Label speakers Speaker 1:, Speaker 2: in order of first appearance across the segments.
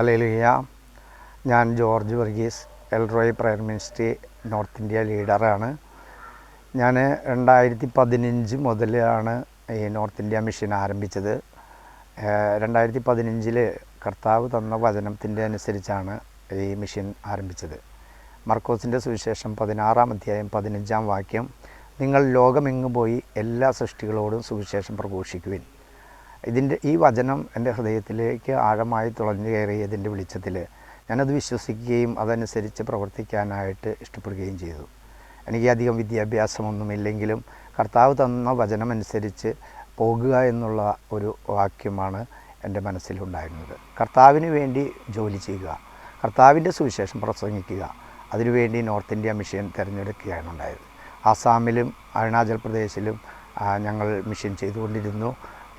Speaker 1: അലേലിയ ഞാൻ George Varghese Elroy prayer ministry North India ലീഡറാണ്. ഞാൻ രണ്ടായിരത്തി പതിനഞ്ച് മുതലാണ് ഈ നോർത്ത് ഇന്ത്യ മിഷൻ ആരംഭിച്ചത്. രണ്ടായിരത്തി പതിനഞ്ചിൽ കർത്താവ് തന്ന വചനത്തിന്റെ അനുസരിച്ചാണ് ഈ മിഷൻ ആരംഭിച്ചത്. മർക്കോസിന്റെ സുവിശേഷം പതിനാറാം അധ്യായം പതിനഞ്ചാം വാക്യം നിങ്ങൾ ലോകമെങ്ങും പോയി എല്ലാ സൃഷ്ടികളോടും സുവിശേഷം പ്രഘോഷിക്കുവിൻ. ഇതിന്റെ ഈ വചനം എന്റെ ഹൃദയത്തിലേക്ക് ആഴമായി തുളഞ്ഞു കയറിയതിന്റെ വെളിച്ചത്തിൽ ഞാനത് വിശ്വസിക്കുകയും അതനുസരിച്ച് പ്രവർത്തിക്കാനായിട്ട് ഇഷ്ടപ്പെടുകയും ചെയ്തു. എനിക്ക് അധികം വിദ്യാഭ്യാസമൊന്നുമില്ലെങ്കിലും കർത്താവ് തന്ന വചനമനുസരിച്ച് പോകുക എന്നുള്ള ഒരു വാക്യമാണ് എന്റെ മനസ്സിലുണ്ടായിരുന്നത്. കർത്താവിന് വേണ്ടി ജോലി ചെയ്യുക കർത്താവിന്റെ സുവിശേഷം പ്രസംഗിക്കുക അതിനുവേണ്ടി നോർത്ത് ഇന്ത്യ മിഷൻ തിരഞ്ഞെടുക്കുകയാണ് ഉണ്ടായത്. ആസാമിലും അരുണാചൽ പ്രദേശിലും ഞങ്ങൾ മിഷൻ ചെയ്തുകൊണ്ടിരുന്നു.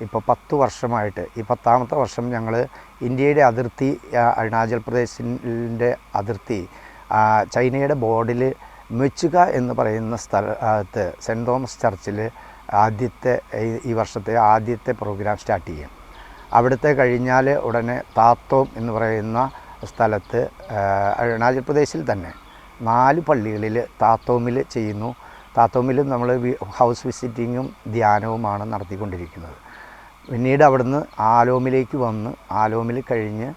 Speaker 1: ഇപ്പോൾ പത്ത് വർഷമായിട്ട് ഈ പത്താമത്തെ വർഷം ഞങ്ങൾ ഇന്ത്യയുടെ അതിർത്തി അരുണാചൽ പ്രദേശിന്റെ അതിർത്തി ചൈനയുടെ ബോർഡിൽ മെച്ചുക എന്ന് പറയുന്ന സ്ഥലത്ത് സെന്റ് തോമസ് ചർച്ചിൽ ആദ്യത്തെ ഈ വർഷത്തെ ആദ്യത്തെ പ്രോഗ്രാം സ്റ്റാർട്ട് ചെയ്യും. അവിടുത്തെ കഴിഞ്ഞാൽ ഉടനെ താത്തോം എന്ന് പറയുന്ന സ്ഥലത്ത് അരുണാചൽ പ്രദേശിൽ തന്നെ നാല് പള്ളികളിൽ താത്തോമിൽ ചെയ്യുന്നു. താത്തോമിൽ നമ്മൾ ഹൗസ് വിസിറ്റിങ്ങും ധ്യാനവുമാണ് നടത്തിക്കൊണ്ടിരിക്കുന്നത്. പിന്നീട് അവിടുന്ന് ആലോമിലേക്ക് വന്ന് ആലോമിൽ കഴിഞ്ഞ്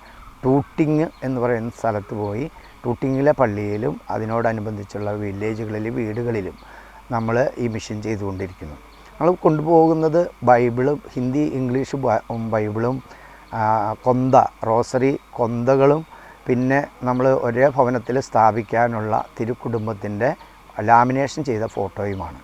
Speaker 1: ടൂട്ടിങ് എന്ന് പറയുന്ന സ്ഥലത്ത് പോയി. ടൂട്ടിങ്ങിലെ പള്ളിയിലും അതിനോടനുബന്ധിച്ചുള്ള വില്ലേജുകളിലും വീടുകളിലും നമ്മൾ ഈ മിഷൻ ചെയ്തുകൊണ്ടിരിക്കുന്നു. നമ്മൾ കൊണ്ടുപോകുന്നത് ബൈബിളും ഹിന്ദി ഇംഗ്ലീഷ് ബൈബിളും കൊന്ത റോസറി കൊന്തകളും പിന്നെ നമ്മൾ ഒരേ ഭവനത്തിൽ സ്ഥാപിക്കാനുള്ള തിരുക്കുടുംബത്തിന്റെ ലാമിനേഷൻ ചെയ്ത ഫോട്ടോയുമാണ്.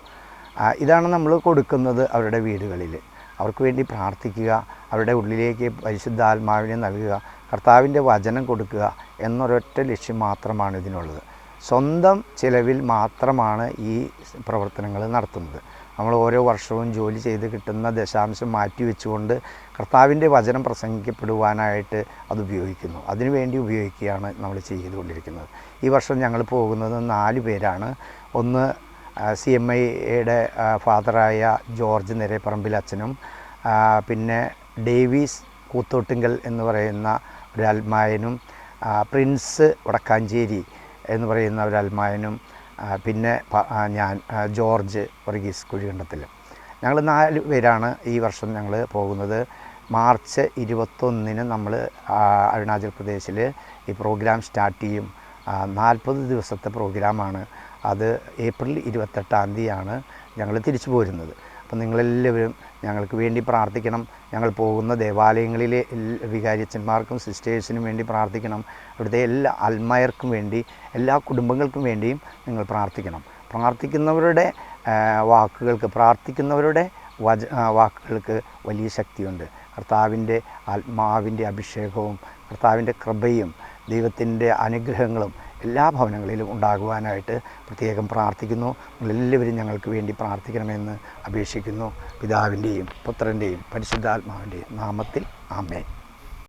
Speaker 1: ഇതാണ് നമ്മൾ കൊടുക്കുന്നത് അവരുടെ വീടുകളിൽ. അവർക്ക് വേണ്ടി പ്രാർത്ഥിക്കുക അവരുടെ ഉള്ളിലേക്ക് പരിശുദ്ധാത്മാവിനെ നൽകുക കർത്താവിന്റെ വചനം കൊടുക്കുക എന്നൊരൊറ്റ ലക്ഷ്യം മാത്രമാണ് ഇതിനുള്ളത്. സ്വന്തം ചിലവിൽ മാത്രമാണ് ഈ പ്രവർത്തനങ്ങൾ നടത്തുന്നത്. നമ്മൾ ഓരോ വർഷവും ജോലി ചെയ്ത് കിട്ടുന്ന ദശാംശം മാറ്റി വെച്ചുകൊണ്ട് കർത്താവിന്റെ വചനം പ്രസംഗിക്കപ്പെടുവാനായിട്ട് അത് ഉപയോഗിക്കുന്നു. അതിനുവേണ്ടി ഉപയോഗിക്കുകയാണ് നമ്മൾ ചെയ്തുകൊണ്ടിരിക്കുന്നത്. ഈ വർഷം ഞങ്ങൾ പോകുന്നത് നാല് പേരാണ്. ഒന്ന് സി എം ഐയുടെ ഫാദറായ ജോർജ് നിരേപ്പറമ്പിൽ അച്ഛനും പിന്നെ ഡേവീസ് കൂത്തോട്ടിങ്കൽ എന്ന് പറയുന്ന ഒരു അൽമായനും പ്രിൻസ് വടക്കാഞ്ചേരി എന്ന് പറയുന്ന ഒരു അൽമായനും പിന്നെ ഞാൻ ജോർജ് വർഗീസ് കുഴികണ്ടത്തിൽ. ഞങ്ങൾ നാല് പേരാണ് ഈ വർഷം ഞങ്ങൾ പോകുന്നത്. മാർച്ച് ഇരുപത്തൊന്നിന് നമ്മൾ അരുണാചൽ പ്രദേശിൽ ഈ പ്രോഗ്രാം സ്റ്റാർട്ട് ചെയ്യും. നാൽപ്പത് ദിവസത്തെ പ്രോഗ്രാമാണ്. അത് ഏപ്രിൽ ഇരുപത്തെട്ടാം തീയതിയാണ് ഞങ്ങൾ തിരിച്ചു പോരുന്നത്. അപ്പം നിങ്ങളെല്ലാവരും ഞങ്ങൾക്ക് വേണ്ടി പ്രാർത്ഥിക്കണം. ഞങ്ങൾ പോകുന്ന ദേവാലയങ്ങളിലെ വികാരിയച്ഛന്മാർക്കും സിസ്റ്റേഴ്സിനും വേണ്ടി പ്രാർത്ഥിക്കണം. ഇവിടുത്തെ എല്ലാ അൽമായർക്കും വേണ്ടി എല്ലാ കുടുംബങ്ങൾക്കും വേണ്ടിയും നിങ്ങൾ പ്രാർത്ഥിക്കണം. പ്രാർത്ഥിക്കുന്നവരുടെ വാക്കുകൾക്ക് പ്രാർത്ഥിക്കുന്നവരുടെ വച വാക്കുകൾക്ക് വലിയ ശക്തിയുണ്ട്. കർത്താവിന്റെ ആത്മാവിന്റെ അഭിഷേകവും കർത്താവിന്റെ കൃപയും ദൈവത്തിന്റെ അനുഗ്രഹങ്ങളും എല്ലാ ഭവനങ്ങളിലും ഉണ്ടാകുവാനായിട്ട് പ്രത്യേകം പ്രാർത്ഥിക്കുന്നു. നിങ്ങളെല്ലാവരും ഞങ്ങൾക്ക് വേണ്ടി പ്രാർത്ഥിക്കണമെന്ന് അപേക്ഷിക്കുന്നു. പിതാവിന്റെയും പുത്രന്റെയും പരിശുദ്ധാത്മാവിന്റെയും നാമത്തിൽ ആമേൻ.